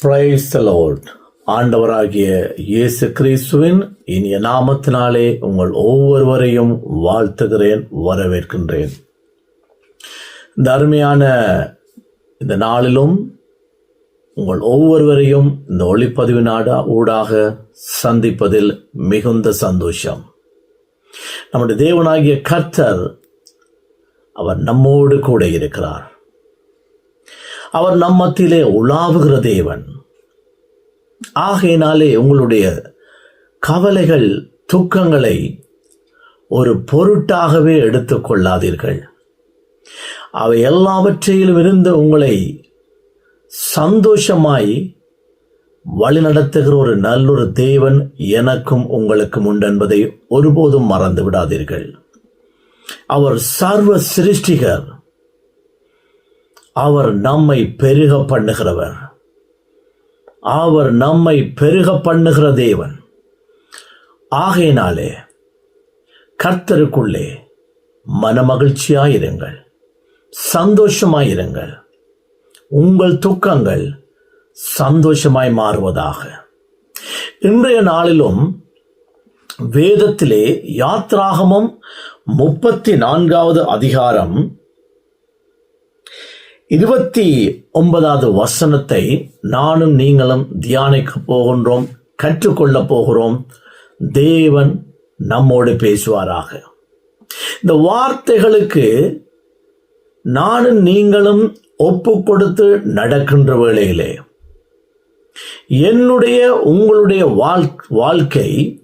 Price Lord ஆண்டவராகிய இயேசு கிறிஸ்துவின் இனிய நாமத்தினாலே உங்கள் ஒவ்வொருவரையும் வாழ்த்துகிறேன் வரவேற்கின்றேன். இந்த அருமையான இந்த நாளிலும் உங்கள் ஒவ்வொருவரையும் இந்த ஒளிப்பதிவு நாடா ஊடாக சந்திப்பதில் மிகுந்த சந்தோஷம். நம்முடைய தேவனாகிய கர்த்தர் அவர் நம்மோடு கூட இருக்கிறார். அவர் நம் மத்தியிலே உலாவுகிற தேவன். ஆகையினாலே உங்களுடைய கவலைகள் துக்கங்களை ஒரு பொருட்டாகவே எடுத்துக்கொள்ளாதீர்கள் அவை எல்லாவற்றையிலும் இருந்து உங்களை சந்தோஷமாய் வழிநடத்துகிற ஒரு நல்லொரு தேவன் எனக்கும் உங்களுக்கும் உண்டு என்பதை ஒருபோதும் மறந்து விடாதீர்கள். அவர் சர்வ சிருஷ்டிகர். அவர் நம்மை பெருக பண்ணுகிறவர். அவர் நம்மை பெருக பண்ணுகிற தேவன். ஆகையினாலே கர்த்தருக்குள்ளே மனமகிழ்ச்சியாயிருங்கள். சந்தோஷமாயிருங்கள். உங்கள் துக்கங்கள் சந்தோஷமாய் மாறுவதாக. இன்றைய நாளிலும் வேதத்திலே யாத்ராகமம் முப்பத்தி நான்காவது அதிகாரம் இருபத்தி ஒன்பதாவது வசனத்தை நானும் நீங்களும் தியானிக்க போகின்றோம் கற்றுக்கொள்ள போகிறோம். தேவன் நம்மோடு பேசுவாராக. இந்த வார்த்தைகளுக்கு நானும் நீங்களும் ஒப்பு கொடுத்து நடக்கின்ற வேளையிலே என்னுடைய உங்களுடைய வாழ் வாழ்க்கை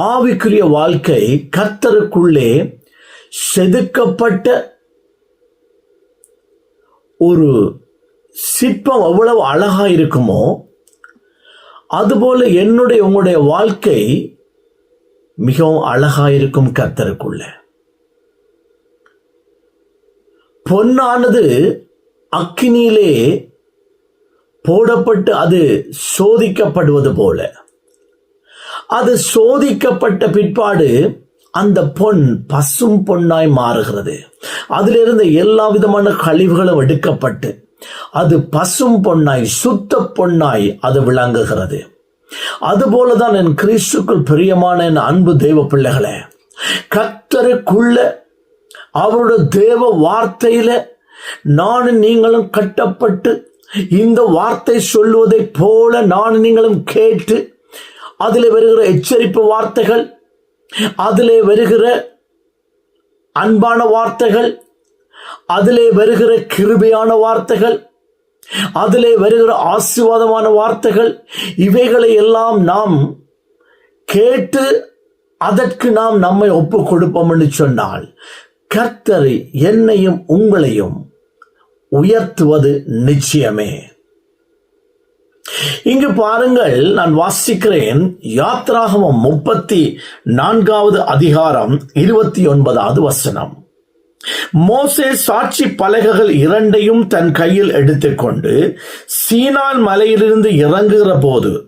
ஆவிக்குரிய வாழ்க்கை கர்த்தருக்குள்ளே செதுக்கப்பட்ட ஒரு சிற்பம் எவ்வளவு அழகா இருக்குமோ அதுபோல் என்னுடைய உங்களுடைய வாழ்க்கை மிகவும் அழகா இருக்கும் கர்த்தருக்குள்ள. பொன்னானது அக்கினியிலே போடப்பட்டு அது சோதிக்கப்படுவது போல. அது சோதிக்கப்பட்ட பிற்பாடு அந்த பொன் பசும் பொன்னாய் மாறுகிறது. அதிலிருந்து எல்லா விதமான கழிவுகளும் எடுக்கப்பட்டு அது பசும் பொன்னாய் சுத்த பொன்னாய் அது விளங்குகிறது. அதுபோலதான் என் கிறிஸ்துக்குள் பிரியமான என் அன்பு தெய்வ பிள்ளைகளே கத்தருக்குள்ள அவருடைய தேவ வார்த்தையில நானும் நீங்களும் கட்டப்பட்டு இந்த வார்த்தை சொல்லுவதை போல நானும் நீங்களும் கேட்டு அதில் வருகிற எச்சரிப்பு வார்த்தைகள் அதிலே வருகிற அன்பான வார்த்தைகள் அதிலே வருகிற கிருபையான வார்த்தைகள் அதிலே வருகிற ஆசீர்வாதமான வார்த்தைகள் இவைகளை எல்லாம் நாம் கேட்டு அதற்கு நாம் நம்மை ஒப்பு கொடுப்போம் என்று சொன்னால் கர்த்தர் என்னையும் உங்களையும் உயர்த்துவது நிச்சயமே. இங்கு பாருங்கள் நான் வாசிக்கிறேன் யாத்ராகமம் முப்பத்தி நான்காவது அதிகாரம் இருபத்தி ஒன்பதாவது வசனம். மோசே சாட்சி பலகைகள் இரண்டையும் தன் கையில் எடுத்துக்கொண்டு சீனான் மலையிலிருந்து இறங்குகிற போது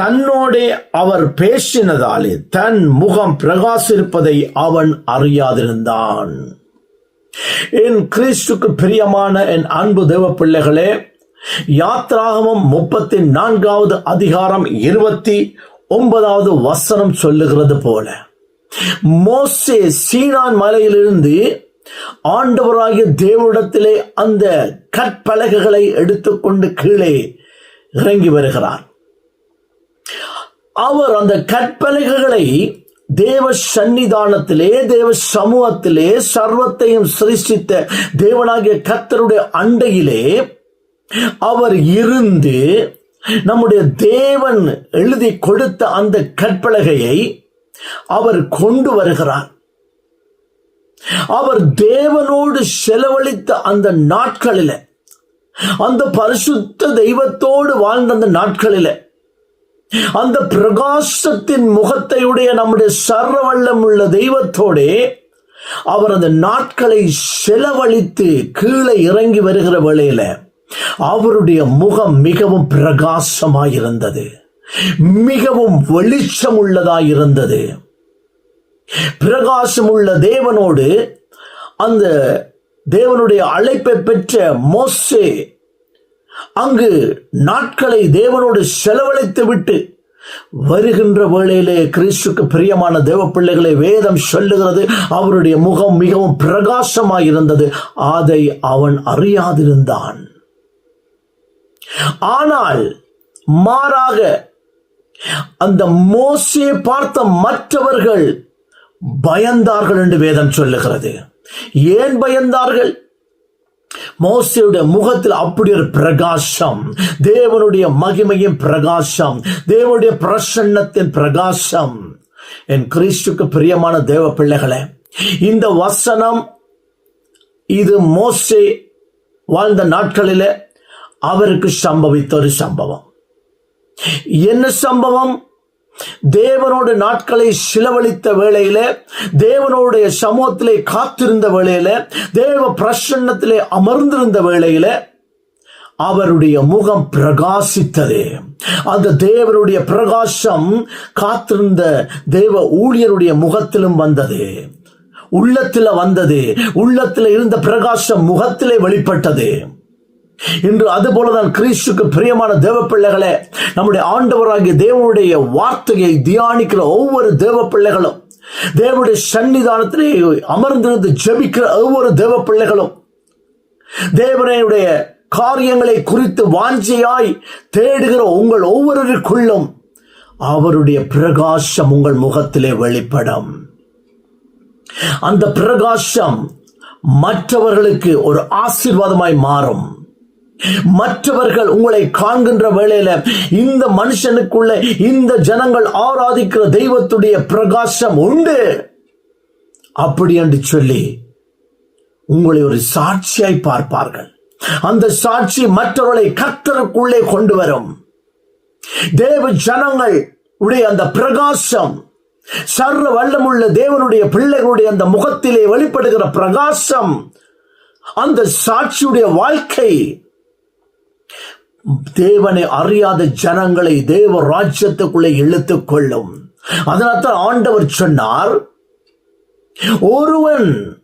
தன்னோடே அவர் பேசினதாலே தன் முகம் பிரகாசிருப்பதை அவன் அறியாதிருந்தான். என் கிறிஸ்துக்கு பிரியமான என் அன்பு தேவ பிள்ளைகளே யாத்ராகமம் முப்பத்தி நான்காவது அதிகாரம் இருபத்தி ஒன்பதாவது வசனம் சொல்லுகிறது போல மோசே சீனான் மலையிலிருந்து ஆண்டவராகிய தேவனிடத்திலே அந்த கற்பலகைகளை எடுத்துக்கொண்டு கீழே இறங்கி வருகிறார். அவர் அந்த கற்பலகைகளை தேவ சன்னிதானத்திலே தேவ சமூகத்திலே சர்வத்தையும் சிருஷ்டித்த தேவனாகிய கத்தருடைய அண்டையிலே அவர் இருந்து நம்முடைய தேவன் எழுதி கொடுத்த அந்த கற்பலகையை அவர் கொண்டு வருகிறார். அவர் தேவனோடு செலவழித்த அந்த நாட்களில அந்த பரிசுத்த தெய்வத்தோடு வாழ்ந்த அந்த நாட்களில அந்த பிரகாசத்தின் முகத்தையுடைய நம்முடைய சர்வவல்லம் உள்ள தெய்வத்தோடே அவர் அந்த நாட்களை செலவழித்து கீழே இறங்கி வருகிற வேளையில அவருடைய முகம் மிகவும் பிரகாசமாயிருந்தது. மிகவும் வெளிச்சம் உள்ளதாயிருந்தது பிரகாசம் உள்ள தேவனோடு அந்த தேவனுடைய அழைப்பை பெற்ற மோசே அங்கு நாட்களை தேவனோடு செலவழித்து விட்டு வருகின்ற வேளையிலே கிறிஸ்துக்கு பிரியமான தேவ பிள்ளைகளை வேதம் சொல்லுகிறது. அவருடைய முகம் மிகவும் பிரகாசமாயிருந்தது. அதை அவன் அறியாதிருந்தான். ஆனால் மாறாக அந்த மோசே பார்த்த மற்றவர்கள் பயந்தார்கள் என்று வேதம் சொல்லுகிறது. ஏன் பயந்தார்கள்? மோசையுடைய முகத்தில் அப்படி ஒரு பிரகாசம் தேவனுடைய மகிமையின் பிரகாசம் தேவனுடைய பிரசன்னத்தின் பிரகாசம். என் கிறிஸ்துக்கு பிரியமான தேவ பிள்ளைகளே இந்த வசனம் இது மோசே வாழ்ந்த நாட்களிலே அவருக்கு சம்பவித்த ஒரு சம்பவம். என்ன சம்பவம்? தேவனோட நாட்களை சிலவழித்த வேளையில தேவனுடைய சமூகத்திலே காத்திருந்த வேளையில தேவ பிரசன்னத்திலே அமர்ந்திருந்த வேளையில அவருடைய முகம் பிரகாசித்தது. அந்த தேவனுடைய பிரகாசம் காத்திருந்த தேவ ஊழியருடைய முகத்திலும் வந்தது. உள்ளத்தில் வந்தது. உள்ளத்தில் இருந்த பிரகாசம் முகத்திலே வெளிப்பட்டது. இன்று அதுபோலதான் கிறிஸ்துக்கு பிரியமான தேவ பிள்ளைகளே நம்முடைய ஆண்டவராகிய தேவனுடைய வார்த்தையை தியானிக்கிற ஒவ்வொரு தேவ பிள்ளைகளும் தேவனுடைய சன்னிதானத்திலே அமர்ந்திருந்து ஜெபிக்கிற ஒவ்வொரு தேவ பிள்ளைகளும் தேவனுடைய காரியங்களை குறித்து வாஞ்சையாய் தேடுகிற உங்கள் ஒவ்வொருவருக்குள்ளும் அவருடைய பிரகாசம் உங்கள் முகத்திலே வெளிப்படும். அந்த பிரகாசம் மற்றவர்களுக்கு ஒரு ஆசீர்வாதமாய் மாறும். மற்றவர்கள் உங்களை காண்கின்ற வேளையில இந்த மனுஷனுக்குள்ள இந்த ஜனங்கள் ஆராதிக்கிற தெய்வத்துடைய பிரகாசம் உண்டு. அப்படி என்று சொல்லி உங்களை ஒரு சாட்சியாய் பார்ப்பார்கள். அந்த சாட்சி மற்றவர்களை கத்தருக்குள்ளே கொண்டு வரும். தேவ ஜனங்கள் உடைய அந்த பிரகாசம் சர்வ வல்லமுள்ள தேவனுடைய பிள்ளைகளுடைய அந்த முகத்திலே வெளிப்படுகிற பிரகாசம் அந்த சாட்சியுடைய வாழ்க்கை தேவனை அறியாத ஜனங்களை தேவ ராஜ்யத்துக்குள்ளே இழுத்துக் கொள்ளும். அதனால்தான் ஆண்டவர் சொன்னார் ஒருவன்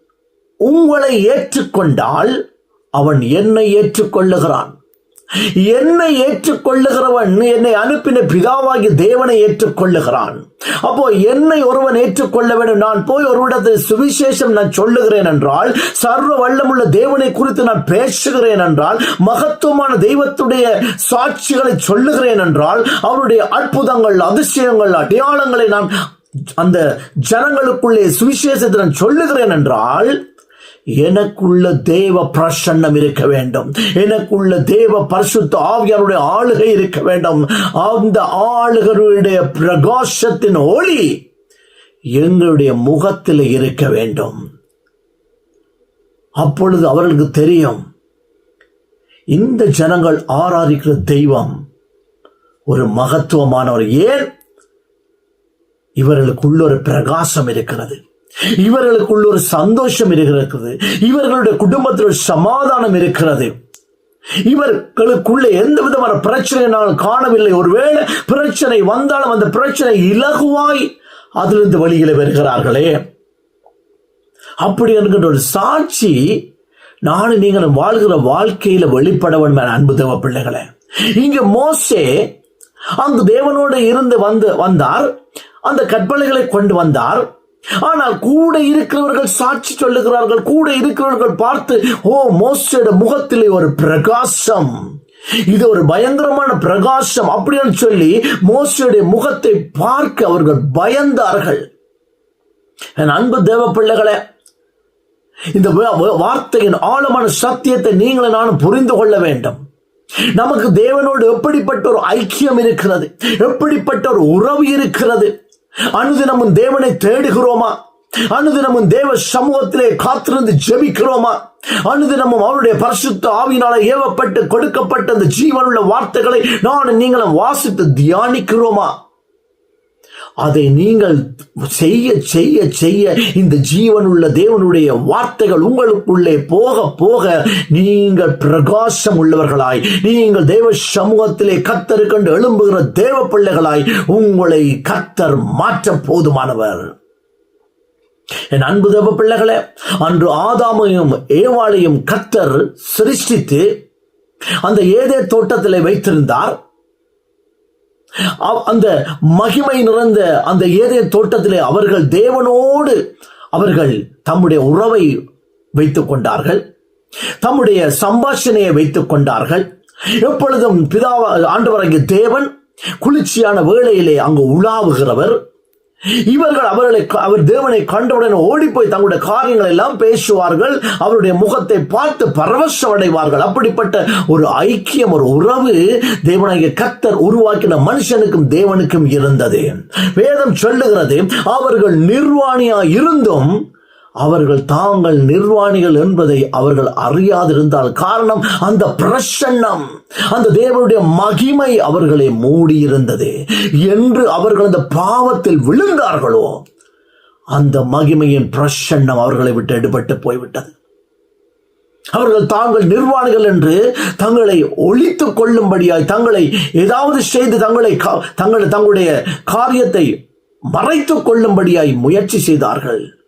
உங்களை ஏற்றுக்கொண்டால் அவன் என்னை ஏற்றுக்கொள்ளுகிறான். என்னை ஏற்றுக்கொள்ளுகிறவன் என்னை அனுப்பின பிதாவாகி தேவனை ஏற்றுக்கொள்ளுகிறான். அப்போ என்னை ஒருவன் ஏற்றுக்கொள்ள வேண்டும். நான் போய் ஒருவிடத்தில் சுவிசேஷம் நான் சொல்லுகிறேன் என்றால் சர்வ வல்லமுள்ள தேவனை குறித்து நான் பேசுகிறேன் என்றால் மகத்துவமான தெய்வத்துடைய சாட்சிகளை சொல்லுகிறேன் என்றால் அவருடைய அற்புதங்கள் அதிசயங்கள் அடையாளங்களை நான் அந்த ஜனங்களுக்குள்ளே சுவிசேஷத்தை நான் சொல்லுகிறேன் என்றால் எனக்குள்ள தேவ பிரசன்னம் இருக்க வேண்டும். எனக்குள்ள தேவ பரிசுத்த ஆவியாருடைய ஆளுகை இருக்க வேண்டும். அந்த ஆளுகளுடைய பிரகாசத்தின் ஒளி எங்களுடைய முகத்தில் இருக்க வேண்டும். அப்பொழுது அவர்களுக்கு தெரியும் இந்த ஜனங்கள் ஆராதிக்கிற தெய்வம் ஒரு மகத்துவமானவர். ஏன்? இவர்களுக்குள்ள ஒரு பிரகாசம் இருக்கிறது. இவர்களுக்குள்ள ஒரு சந்தோஷம் இருக்கிறது. இவர்களுடைய குடும்பத்தில் ஒரு சமாதானம் இருக்கிறது. இவர்களுக்குள்ள எந்த விதமான பிரச்சனை நான் காணவில்லை. ஒருவேளை பிரச்சனை வந்தாலும் அந்த பிரச்சனை இலகுவாய் அதிலிருந்து வழிகளை வருகிறார்களே. அப்படி என்கின்ற ஒரு சாட்சி நானும் நீங்களும் வாழ்கிற வாழ்க்கையில வெளிப்பட வேண்டும் அன்பு தேவ பிள்ளைகளே. இங்க மோசே அங்கு தேவனோடு இருந்து வந்து வந்தார். அந்த கற்பனைகளை கொண்டு வந்தார். ஆனால் கூட இருக்கிறவர்கள் சாட்சி சொல்லுகிறார்கள் கூட இருக்கிறவர்கள் பார்த்து ஓ மோசோட முகத்திலே ஒரு பிரகாசம். இது ஒரு பயங்கரமான பிரகாசம். அப்படின்னு சொல்லி மோசையுடைய முகத்தை பார்க்க அவர்கள் பயந்தார்கள். என் அன்பு தேவ பிள்ளைகளே இந்த வார்த்தையின் ஆழமான சத்தியத்தை நீங்களும் நானும் புரிந்து கொள்ள வேண்டும். நமக்கு தேவனோடு எப்படிப்பட்ட ஒரு ஐக்கியம் இருக்கிறது எப்படிப்பட்ட ஒரு உறவு இருக்கிறது அனுதினமும் தேவனை தேடுகிறோமா? அனுதினமும் தேவ சமூகத்திலே காத்திருந்து ஜெபிக்கிறோமா? அனுதினமும் அவருடைய பரிசுத்த ஆவியினால ஏவப்பட்டு கொடுக்கப்பட்ட அந்த ஜீவனுள்ள வார்த்தைகளை நான் நீங்களும் வாசித்து தியானிக்கிறோமா? அதை நீங்கள் செய்ய செய்ய செய்ய இந்த ஜீவனுள்ள தேவனுடைய வார்த்தைகள் உங்களுக்குள்ளே போக போக நீங்கள் பிரகாசம் உள்ளவர்களாய் நீங்கள் தேவ சமூகத்திலே கத்தரு கண்டு எழும்புகிற தேவ பிள்ளைகளாய் உங்களை கத்தர் மாற்ற போதுமானவர். என் அன்பு தேவ பிள்ளைகளே அன்று ஆதாமையும் ஏவாளையும் கத்தர் சிருஷ்டித்து அந்த ஏதே தோட்டத்தில் வைத்திருந்தார். அந்த மகிமை நிறைந்த அந்த ஏதே தோட்டத்திலே அவர்கள் தேவனோடு அவர்கள் தம்முடைய உறவை வைத்துக் கொண்டார்கள். தம்முடைய சம்பாஷணையை வைத்துக் கொண்டார்கள். எப்பொழுதும் பிதாவ ஆண்டவராகிய தேவன் குளிர்ச்சியான வேளையிலே அங்கு உலாவுகிறவர். இவர்கள் அவர்களை அவர் தேவனை கண்டவுடன் ஓடிப்போய் தங்களுடைய காரியங்கள் எல்லாம் பேசுவார்கள். அவருடைய முகத்தை பார்த்து பரவசம் அடைவார்கள் அப்படிப்பட்ட ஒரு ஐக்கியம் ஒரு உறவு தேவனாகிய கத்தர் உருவாக்கின மனுஷனுக்கும் தேவனுக்கும் இருந்தது. வேதம் சொல்லுகிறது அவர்கள் நிர்வாணியா இருந்தும் அவர்கள் தாங்கள் நிர்வாணிகள் என்பதை அவர்கள் அறியாதிருந்தால் காரணம் அந்த பிரசன்னம். அந்த தேவனுடைய மகிமை அவர்களை மூடியிருந்தது. என்று அவர்கள் அந்த பாவத்தில் விழுந்தார்களோ அந்த மகிமையின் பிரசன்னம் அவர்களை விட்டு எடுபட்டு போய்விட்டது. அவர்கள் தாங்கள் நிர்வாணிகள் என்று தங்களை ஒழித்துக் கொள்ளும்படியாய் தங்களை ஏதாவது செய்து தங்களை கா- தங்களை தங்களுடைய காரியத்தை மறைத்துக் கொள்ளும்படியாய் முயற்சி செய்தார்கள்.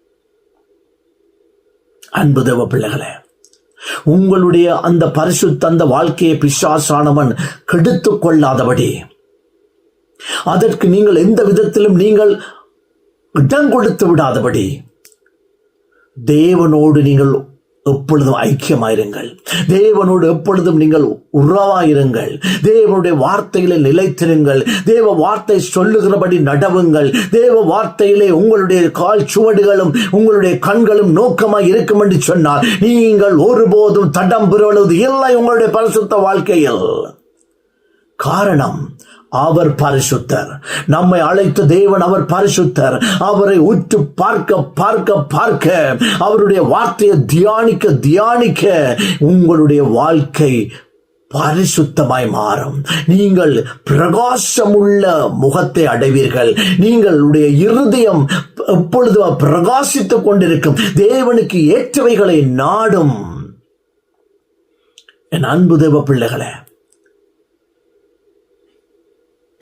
அன்பு தேவ பிள்ளைகளே உங்களுடைய அந்த பரிசு தந்த வாழ்க்கையை பிசாசானவன் கெடுத்து கொள்ளாதபடி அதற்கு நீங்கள் எந்த விதத்திலும் நீங்கள் இடம் கொடுத்து விடாதபடி தேவனோடு நீங்கள் எப்பொழுதும் ஐக்கியமாயிருங்கள். தேவனோடு எப்பொழுதும் நீங்கள் உறவாயிருங்கள். தேவனுடைய வார்த்தையிலே நிலைத்திருங்கள். தேவ வார்த்தை சொல்லுகிறபடி நடவுங்கள். தேவ வார்த்தையிலே உங்களுடைய கால் சுவடுகளும் உங்களுடைய கண்களும் நோக்கமாக இருக்கும் என்று சொன்னால் நீங்கள் ஒருபோதும் தடம் பெறுவது இல்லை உங்களுடைய பரிசுத்த வாழ்க்கையில். காரணம் அவர் பரிசுத்தர். நம்மை அழைத்த தேவன் அவர் பரிசுத்தர். அவரை உற்று பார்க்க பார்க்க பார்க்க அவருடைய வார்த்தையை தியானிக்க தியானிக்க உங்களுடைய வாழ்க்கை பரிசுத்தமாய் மாறும். நீங்கள் பிரகாசமுள்ள முகத்தை அடைவீர்கள். நீங்களுடைய இருதயம் எப்பொழுதும் பிரகாசித்துக் கொண்டிருக்கும். தேவனுக்கு ஏற்றவைகளை நாடும். என் அன்பு தேவ பிள்ளைகளே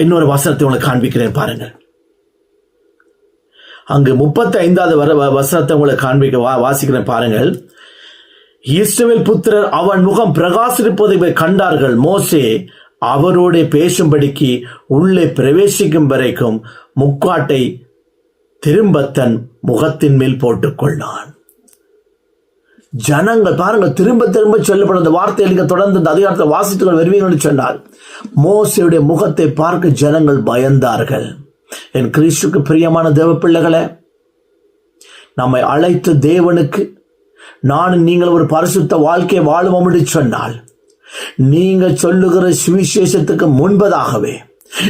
இன்னொரு வசனத்தை உங்களுக்கு காண்பிக்கிறேன் பாருங்கள். அங்கு முப்பத்தி ஐந்தாவது வர வ- வசனத்தை உங்களுக்கு காண்பிக்க வா- வாசிக்கிறேன் பாருங்கள். இஸ்ரவேல் புத்திரர் அவன் முகம் பிரகாசிப்பதை கண்டார்கள். மோசே அவரோட பேசும்படிக்கு உள்ளே பிரவேசிக்கும் வரைக்கும் முக்காட்டை திரும்ப தன் முகத்தின் மேல் போட்டுக்கொண்டான் ஜனங்கள் பாருங்கள் திரும்ப திரும்ப சொல்லப்படும் அந்த வார்த்தை நீங்கள் தொடர்ந்து இந்த அதிகாரத்தை வாசித்துகள் வருவீங்கன்னு சொன்னார் மோசையுடைய முகத்தை பார்க்க ஜனங்கள் பயந்தார்கள். என் கிறிஸ்துக்கு பிரியமான தேவ பிள்ளைகளை நம்மை அழைத்த தேவனுக்கு நான் நீங்கள் ஒரு பரிசுத்த வாழ்க்கையை வாழுவோம் என்று சொன்னால் நீங்கள் சொல்லுகிற சுவிசேஷத்துக்கு முன்பதாகவே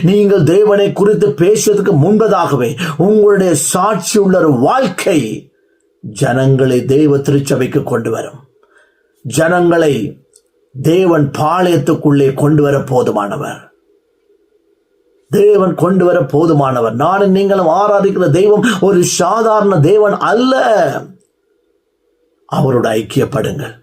நீங்கள் தேவனை குறித்து பேசுவதற்கு முன்பதாகவே உங்களுடைய சாட்சி உள்ள ஒரு வாழ்க்கை ஜனங்களை தெய்வ திருச்சபைக்கு கொண்டு வரும். ஜனங்களை தேவன் பாளையத்துக்குள்ளே கொண்டு வர போதுமானவர். தேவன் கொண்டு வர போதுமானவர். நானும் நீங்களும் ஆராதிக்கிற தெய்வம் ஒரு சாதாரண தேவன் அல்ல. அவரோடு ஐக்கியப்படுங்கள்.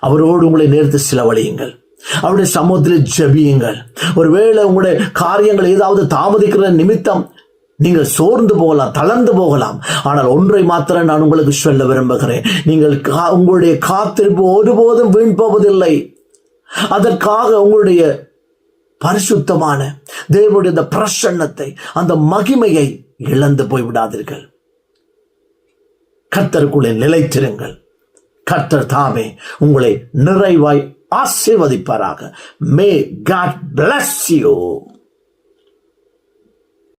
அவரோடு உங்களை நேர்த்து செலவழியுங்கள். அவருடைய சமூகத்தில் ஜபியுங்கள். ஒருவேளை உங்களுடைய காரியங்கள் ஏதாவது தாமதிக்கிற நிமித்தம் நீங்கள் சோர்ந்து போகலாம் தளர்ந்து போகலாம். ஆனால் ஒன்றை மாத்திரம் நான் உங்களுக்கு சொல்ல விரும்புகிறேன். நீங்கள் கா- உங்களுடைய காத்திருப்பு ஒருபோதும் வீண் போவதில்லை. அதற்காக உங்களுடைய பரிசுத்தமான தேவனுடைய அந்த பிரசன்னத்தை அந்த மகிமையை இழந்து போய் விடாதீர்கள். கர்த்தருக்குள்ளே நிலைத்திருங்கள். கர்த்தர் தாமே உங்களை நிறைவாய் ஆசீர்வதிப்பாராக. May God bless you